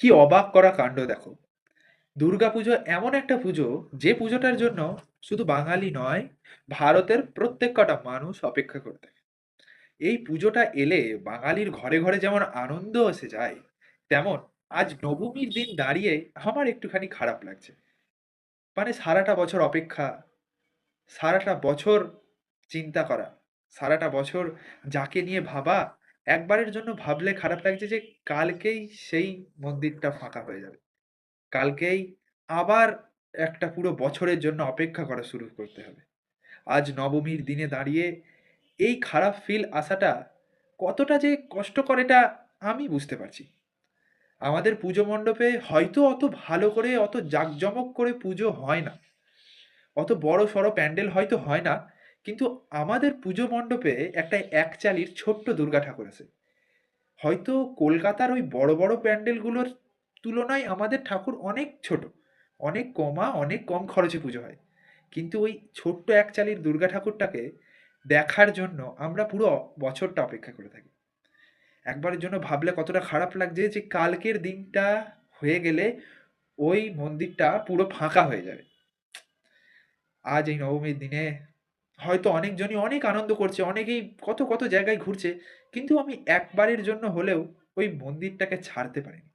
কি অবাক করা কাণ্ড দেখো। দুর্গাপুজো এমন একটা পুজো যে পুজোটার জন্য শুধু বাঙালি নয়, ভারতের প্রত্যেক কটা মানুষ অপেক্ষা করে থাকে। এই পুজোটা এলে বাঙালির ঘরে ঘরে যেমন আনন্দ এসে যায়, তেমন আজ নবমীর দিন দাঁড়িয়ে আমার একটুখানি খারাপ লাগছে। মানে সারাটা বছর অপেক্ষা, সারাটা বছর চিন্তা করা, সারাটা বছর যাকে নিয়ে ভাবা একবারের জন্য ভাবলে খারাপ লাগছে যে, কালকেই সেই মন্দিরটা ফাঁকা হয়ে যাবে। কালকেই আবার একটা পুরো বছরের জন্য অপেক্ষা করা শুরু করতে হবে। আজ নবমীর দিনে দাঁড়িয়ে এই খারাপ ফিল আসাটা কতটা যে কষ্টকর এটা আমি বুঝতে পারছি। আমাদের পুজো মণ্ডপে হয়তো অত ভালো করে, অত জাঁকজমক করে পুজো হয় না। অত বড় সড়ো প্যান্ডেল হয়তো হয় না কিন্তু আমাদের পুজো মণ্ডপে একটা একচালির ছোট্ট দুর্গা ঠাকুর আছে। হয়তো কলকাতার ওই বড় বড় প্যান্ডেলগুলোর তুলনায় আমাদের ঠাকুর অনেক ছোট, অনেক কমা, অনেক কম খরচে পুজো হয়। কিন্তু ওই ছোট্ট একচালির দুর্গা ঠাকুরটাকে দেখার জন্য আমরা পুরো বছরটা অপেক্ষা করে থাকি। একবারের জন্য ভাবলে কতটা খারাপ লাগছে যে কালকের দিনটা হয়ে গেলে ওই মন্দিরটা পুরো ফাঁকা হয়ে যাবে। আজ এই নবমীর দিনে হয়তো অনেকজনই অনেক আনন্দ করছে, অনেকেই কত কত জায়গায় ঘুরছে, কিন্তু আমি একবারের জন্য হলেও ওই মন্দিরটাকে ছাড়তে পারিনি।